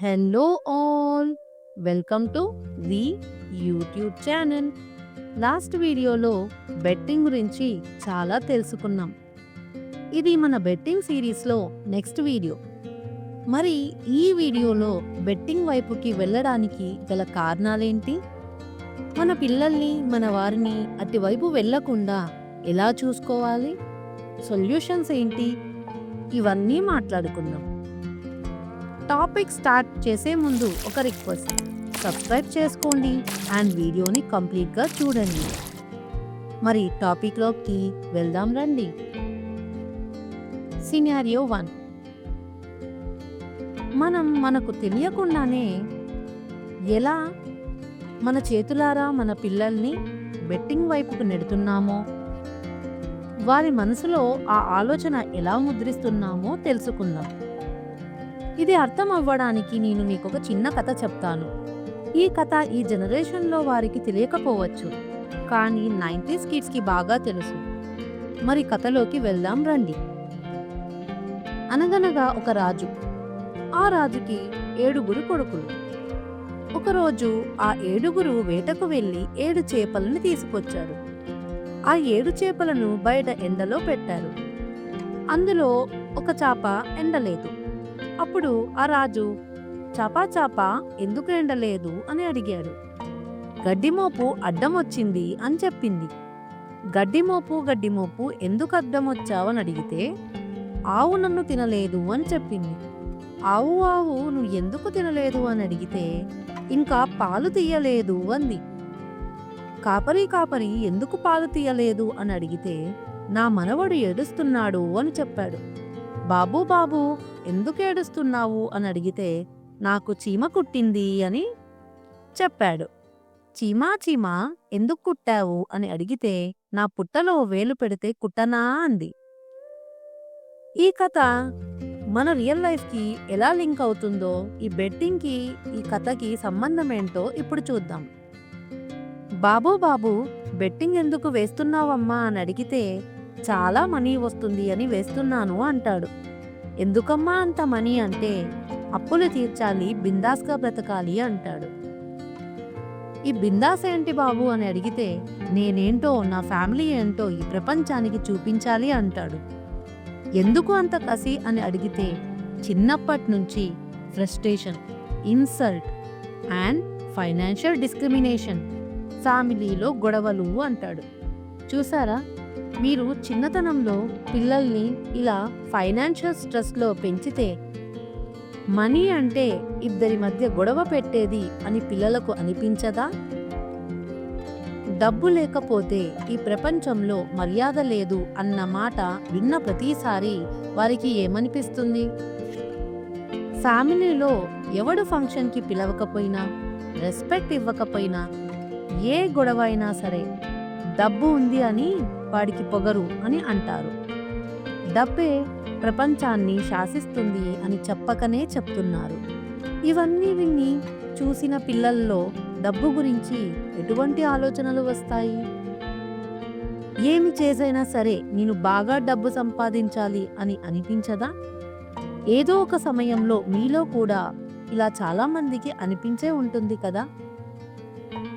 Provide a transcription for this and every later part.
Hello all welcome to the YouTube channel last వీడియోలో betting గురించి చాలా తెలుసుకున్నాం. ఇది మన బెట్టింగ్ సిరీస్లో నెక్స్ట్ వీడియో మరి ఈ వీడియోలో బెట్టింగ్ వైపుకి వెళ్ళడానికి గల కారణాలేంటి? మన పిల్లల్ని మన వారిని అటువైపు వెళ్ళకుండా ఎలా చూసుకోవాలి? సొల్యూషన్స్ ఏంటి? ఇవన్నీ మాట్లాడుకుందాం. టాపిక్ స్టార్ట్ చేసే ముందు ఒక రిక్వెస్ట్. సబ్స్క్రైబ్ చేసుకోండి అండ్ వీడియోని కంప్లీట్గా చూడండి. మరి టాపిక్లోకి వెళ్దాం రండి. Scenario one. మనం మనకు తెలియకుండానే ఎలా మన చేతులారా మన పిల్లల్ని బెట్టింగ్ వైపుకు నెడుతున్నామో వారి మనసులో ఆ ఆలోచన ఎలా ముద్రిస్తున్నామో తెలుసుకుందాం. ఇది అర్థం అవ్వడానికి నేను మీకు ఒక చిన్న కథ చెప్తాను. ఈ కథ ఈ జనరేషన్లో వారికి తెలియకపోవచ్చు కానీ నైంటీస్ కిడ్స్కి బాగా తెలుసు. మరి కథలోకి వెళ్దాం రండి. అనగనగా ఒక రాజు. ఆ రాజుకి ఏడుగురు కొడుకులు. ఒకరోజు ఆ ఏడుగురు వేటకు వెళ్ళి ఏడు చేపలను తీసుకొచ్చారు. ఆ ఏడు చేపలను బయట ఎండలో పెట్టారు. అందులో ఒక చాప ఎండలేదు. అప్పుడు ఆ రాజు చాపా చాప ఎందుకు ఎండలేదు? అని అడిగాడు. గడ్డిమోపు అడ్డం వచ్చింది అని చెప్పింది. గడ్డిమోపు గడ్డిమోపు ఎందుకు అడ్డం వచ్చావని అడిగితే ఆవు నన్ను తినలేదు అని చెప్పింది. ఆవు ఆవు నువ్వు ఎందుకు తినలేదు? అని అడిగితే ఇంకా పాలు తీయలేదు అంది. కాపరి కాపరి ఎందుకు పాలు తీయలేదు? అని అడిగితే నా మనవడు ఏడుస్తున్నాడు అని చెప్పాడు. బాబు బాబు ఎందుకు ఏడుస్తున్నావు? అని అడిగితే నాకు చీమ కుట్టింది అని చెప్పాడు. చీమా చీమా ఎందుకు కుట్టావు? అని అడిగితే నా పుట్టలో వేలు పెడితే కుట్టనా? అంది. ఈ కథ మన రియల్ లైఫ్కి ఎలా లింక్ అవుతుందో ఈ బెట్టింగ్కి ఈ కథకి సంబంధం ఏంటో ఇప్పుడు చూద్దాం. బాబు బాబు బెట్టింగ్ ఎందుకు వేస్తున్నావమ్మా? అని అడిగితే చాలా మనీ వస్తుంది అని వేస్తున్నాను అంటాడు. ఎందుకమ్మా అంత మనీ అంటే అప్పులు తీర్చాలి బిందాస్గా బ్రతకాలి అంటాడు. ఈ బిందాస్ ఏంటి బాబు అని అడిగితే నేనేంటో నా ఫ్యామిలీ ఏంటో ఈ ప్రపంచానికి చూపించాలి అంటాడు. ఎందుకు అంత కసి అని అడిగితే చిన్నప్పటి నుంచి frustration insult and financial discrimination ఫ్యామిలీలో గొడవలు అంటాడు. చూసారా? మీరు చిన్నతనంలో పిల్లల్ని ఇలా ఫైనాన్షియల్ స్ట్రెస్లో పెంచితే మనీ అంటే ఇద్దరి మధ్య గొడవ పెట్టేది అని పిల్లలకు అనిపించదా? డబ్బు లేకపోతే ఈ ప్రపంచంలో మర్యాద లేదు అన్న మాట విన్న ప్రతిసారి వారికి ఏమనిపిస్తుంది? ఫ్యామిలీలో ఎవడు ఫంక్షన్కి పిలవకపోయినా రెస్పెక్ట్ ఇవ్వకపోయినా ఏ గొడవ అయినా సరే డబ్బు ఉంది అని వాడికి పొగరు అని అంటారు. డబ్బే ప్రపంచాన్ని శాసిస్తుంది అని చెప్పకనే చెప్తున్నారు. ఇవన్నీ విని చూసిన పిల్లల్లో డబ్బు గురించి ఎటువంటి ఆలోచనలు వస్తాయి? ఏమి చేసైనా సరే నేను బాగా డబ్బు సంపాదించాలి అని అనిపించదా? ఏదో ఒక సమయంలో మీలో కూడా ఇలా చాలామందికి అనిపించే ఉంటుంది కదా?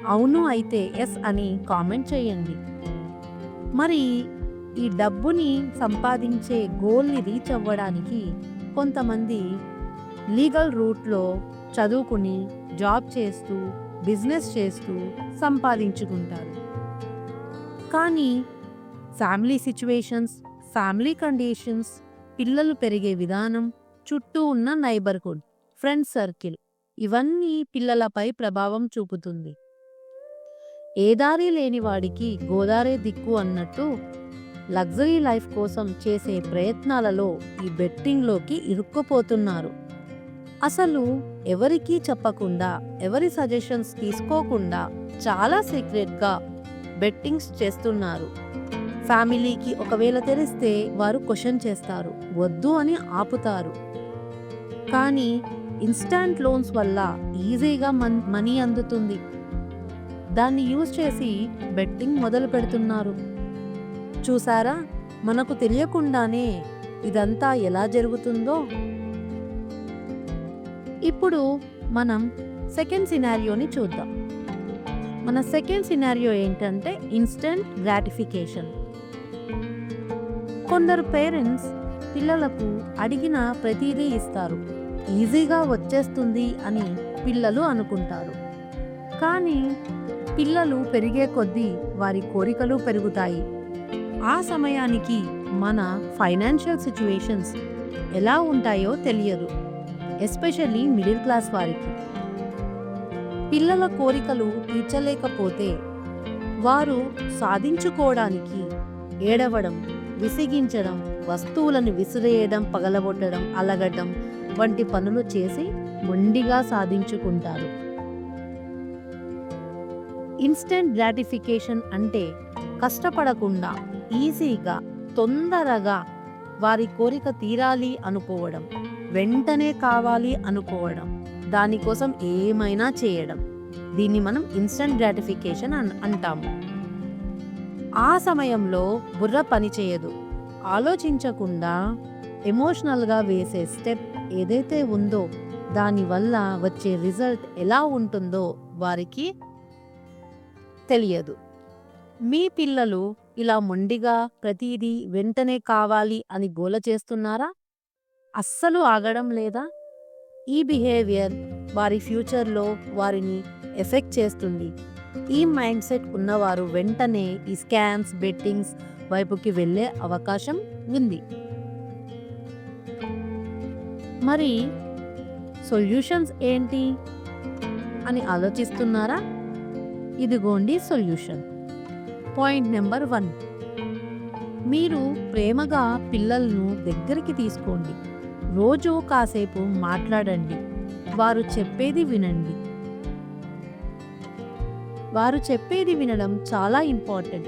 అవును అయితే ఎస్ అని కామెంట్ చేయండి. మరి ఈ డబ్బుని సంపాదించే గోల్ని రీచ్ అవ్వడానికి కొంతమంది లీగల్ రూట్లో చదువుకుని జాబ్ చేస్తూ బిజినెస్ చేస్తూ సంపాదించుకుంటారు. కానీ ఫ్యామిలీ సిచ్యువేషన్స్ ఫ్యామిలీ కండిషన్స్ పిల్లలు పెరిగే విధానం చుట్టూ ఉన్న నైబర్హుడ్ ఫ్రెండ్ సర్కిల్ ఇవన్నీ పిల్లలపై ప్రభావం చూపుతుంది. ఏదారి లేని వాడికి గోదారే దిక్కు అన్నట్టు లగ్జరీ లైఫ్ కోసం చేసే ప్రయత్నాలలో ఈ బెట్టింగ్లోకి ఇరుక్కుపోతున్నారు. అసలు ఎవరికీ చెప్పకుండా ఎవరి సజెషన్స్ తీసుకోకుండా చాలా సీక్రెట్గా బెట్టింగ్స్ చేస్తున్నారు. ఫ్యామిలీకి ఒకవేళ తెలిస్తే వారు క్వశ్చన్ చేస్తారు వద్దు అని ఆపుతారు. కానీ ఇన్స్టాంట్ లోన్స్ వల్ల ఈజీగా మన్ మనీ అందుతుంది. దాన్ని యూజ్ చేసి బెట్టింగ్ మొదలు పెడుతున్నారు. చూసారా? మనకు తెలియకుండానే ఇదంతా ఎలా జరుగుతుందో? ఇప్పుడు మనం సెకండ్ సినారియోని చూద్దాం. మన సెకండ్ సినారియో ఏంటంటే ఇన్స్టెంట్ గ్రాటిఫికేషన్. కొందరు పేరెంట్స్ పిల్లలకు అడిగిన ప్రతిదీ ఇస్తారు. ఈజీగా వచ్చేస్తుంది అని పిల్లలు అనుకుంటారు. కానీ పిల్లలు పెరిగే కొద్దీ వారి కోరికలు పెరుగుతాయి. ఆ సమయానికి మన ఫైనాన్షియల్ సిచ్యువేషన్స్ ఎలా ఉంటాయో తెలియదు. ఎస్పెషల్లీ మిడిల్ క్లాస్ వారికి. పిల్లల కోరికలు తీర్చలేకపోతే వారు సాధించుకోవడానికి ఏడవడం విసిగించడం వస్తువులను విసిరేయడం పగలగొట్టడం అలగడం వంటి పనులు చేసి మొండిగా సాధించుకుంటారు. ఇన్స్టెంట్ గ్రాటిఫికేషన్ అంటే కష్టపడకుండా ఈజీగా తొందరగా వారి కోరిక తీరాలి అనుకోవడం వెంటనే కావాలి అనుకోవడం దానికోసం ఏమైనా చేయడం. దీన్ని మనం ఇన్స్టెంట్ గ్రాటిఫికేషన్ అన్ అంటాము. ఆ సమయంలో బుర్ర పని చేయదు. ఆలోచించకుండా ఎమోషనల్గా వేసే స్టెప్ ఏదైతే ఉందో దానివల్ల వచ్చే రిజల్ట్ ఎలా ఉంటుందో వారికి తెలియదు. మీ పిల్లలు ఇలా మొండిగా ప్రతిదీ వెంటనే కావాలి అని గోల చేస్తున్నారా? అస్సలు ఆగడం లేదా? ఈ బిహేవియర్ వారి ఫ్యూచర్లో వారిని ఎఫెక్ట్ చేస్తుంది. ఈ మైండ్ సెట్ ఉన్నవారు వెంటనే ఈ స్కామ్స్ బెట్టింగ్స్ వైపుకి వెళ్ళే అవకాశం ఉంది. మరి సొల్యూషన్స్ ఏంటి? అని ఆలోచిస్తున్నారా? ఇదిగోండి సొల్యూషన్. Point number one. మీరు ప్రేమగా పిల్లలను దగ్గరికి తీసుకోండి. రోజు కాసేపు మాట్లాడండి. వారు చెప్పేది వినండి. వారు చెప్పేది వినడం చాలా ఇంపార్టెంట్.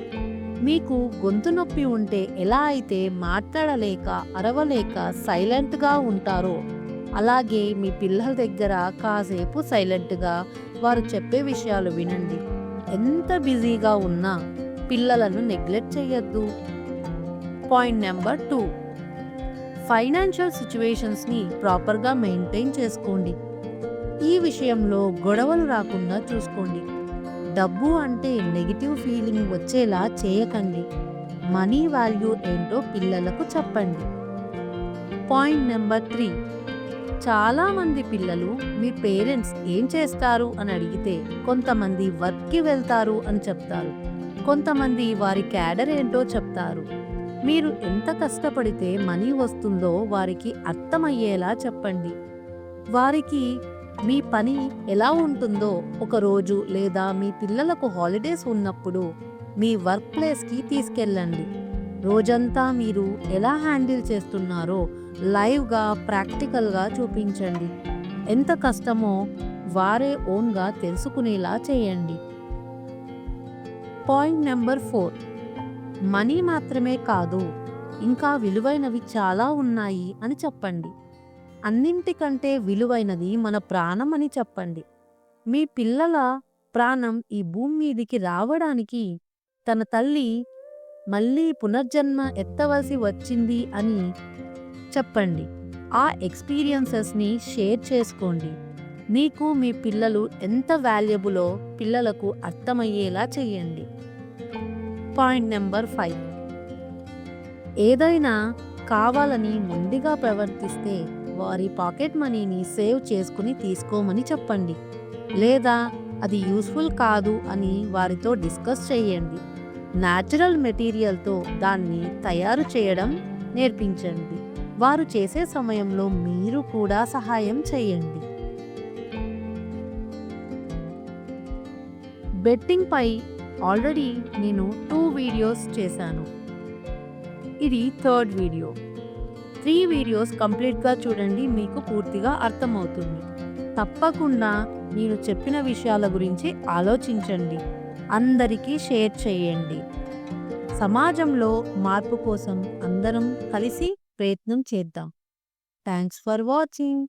మీకు గొంతు నొప్పి ఉంటే ఎలా అయితే మాట్లాడలేక అరవలేక సైలెంట్గా ఉంటారో అలాగే మీ పిల్లల దగ్గర కాసేపు సైలెంట్గా వారు చెప్పే విషయాలు వినండి. ఎంత బిజీగా ఉన్నా పిల్లలను నెగ్లెక్ట్ చేయొద్దు పాయింట్ నెంబర్ టూ. ఫైనాన్షియల్ సిచ్యువేషన్స్ని ప్రాపర్గా మెయింటైన్ చేసుకోండి. ఈ విషయంలో గొడవలు రాకుండా చూసుకోండి. డబ్బు అంటే నెగిటివ్ ఫీలింగ్ వచ్చేలా చేయకండి. మనీ వాల్యూ ఏంటో పిల్లలకు చెప్పండి. Point number three. చాలామంది పిల్లలు మీ పేరెంట్స్ ఏం చేస్తారు? అని అడిగితే కొంతమంది వర్క్కి వెళ్తారు అని చెప్తారు. కొంతమంది వారి క్యాడర్ ఏంటో చెప్తారు. మీరు ఎంత కష్టపడితే మనీ వస్తుందో వారికి అర్థమయ్యేలా చెప్పండి. వారికి మీ పని ఎలా ఉంటుందో ఒకరోజు లేదా మీ పిల్లలకు హాలిడేస్ ఉన్నప్పుడు మీ వర్క్ ప్లేస్కి తీసుకెళ్ళండి. రోజంతా మీరు ఎలా హ్యాండిల్ చేస్తున్నారో లైవ్గా ప్రాక్టికల్గా చూపించండి. ఎంత కష్టమో వారే ఓన్గా తెలుసుకునేలా చేయండి. Point number four. మనీ మాత్రమే కాదు ఇంకా విలువైనవి చాలా ఉన్నాయి అని చెప్పండి. అన్నింటికంటే విలువైనది మన ప్రాణం అని చెప్పండి. మీ పిల్లల ప్రాణం ఈ భూమి మీదికి రావడానికి తన తల్లి మళ్ళీ పునర్జన్మ ఎత్తవలసి వచ్చింది అని చెప్పండి. ఆ ఎక్స్పీరియన్సెస్ని షేర్ చేసుకోండి. మీకు మీ పిల్లలు ఎంత వాల్యుబులో పిల్లలకు అర్థమయ్యేలా చేయండి పాయింట్ నెంబర్ ఫైవ్. ఏదైనా కావాలని ముందుగా ప్రవర్తిస్తే వారి పాకెట్ మనీని సేవ్ చేసుకుని తీసుకోమని చెప్పండి. లేదా అది యూస్ఫుల్ కాదు అని వారితో డిస్కస్ చేయండి. న్యాచురల్ మెటీరియల్తో దాన్ని తయారు చేయడం నేర్పించండి. వారు చేసే సమయంలో మీరు కూడా సహాయం చేయండి. బెట్టింగ్ పై ఆల్రెడీ నేను టూ వీడియోస్ చేశాను. ఇది థర్డ్ వీడియో. త్రీ వీడియోస్ కంప్లీట్గా చూడండి మీకు పూర్తిగా అర్థమవుతుంది. తప్పకుండా నేను చెప్పిన విషయాల గురించి ఆలోచించండి. అందరికీ షేర్ చేయండి. సమాజంలో మార్పు కోసం అందరం కలిసి ప్రయత్నం చేద్దాం. Thanks for watching